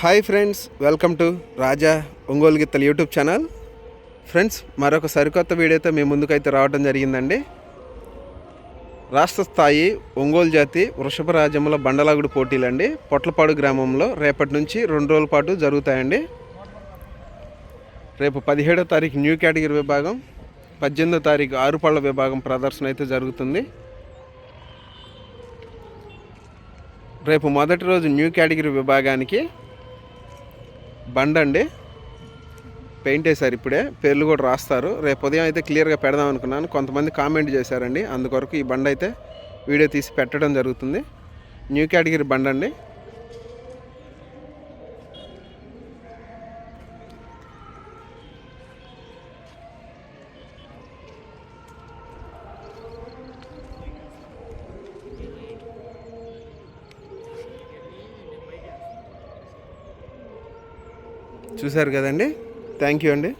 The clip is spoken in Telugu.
Hi friends welcome to Raja Ongole గిత్తలు యూట్యూబ్ ఛానల్ ఫ్రెండ్స్ మరొక సరికొత్త వీడియోతో మీ ముందుకైతే రావడం జరిగిందండి. రాష్ట్ర స్థాయి ఒంగోలు జాతి వృషభ రాజ్యముల బండలాగుడు పోటీలండి. పొట్లపాడు గ్రామంలో రేపటి నుంచి రెండు రోజుల పాటు జరుగుతాయండి. రేపు పదిహేడో తారీఖు న్యూ కేటగిరీ విభాగం పద్దెనిమిదో తారీఖు ఆరుపళ్ళ విభాగం ప్రదర్శన అయితే జరుగుతుంది. రేపు మొదటి రోజు న్యూ కేటగిరీ విభాగానికి బండి అండి. పెయింట్ వేశారు ఇప్పుడే. పేర్లు కూడా రాస్తారు. రేపు ఉదయం అయితే క్లియర్గా పెడదాం అనుకున్నాను. కొంతమంది కామెంట్ చేశారండి. అందుకొరకు ఈ బండి అయితే వీడియో తీసి పెట్టడం జరుగుతుంది. న్యూ కేటగిరీ బండి అండి. చూశారు కదండి? థ్యాంక్ యూ అండి.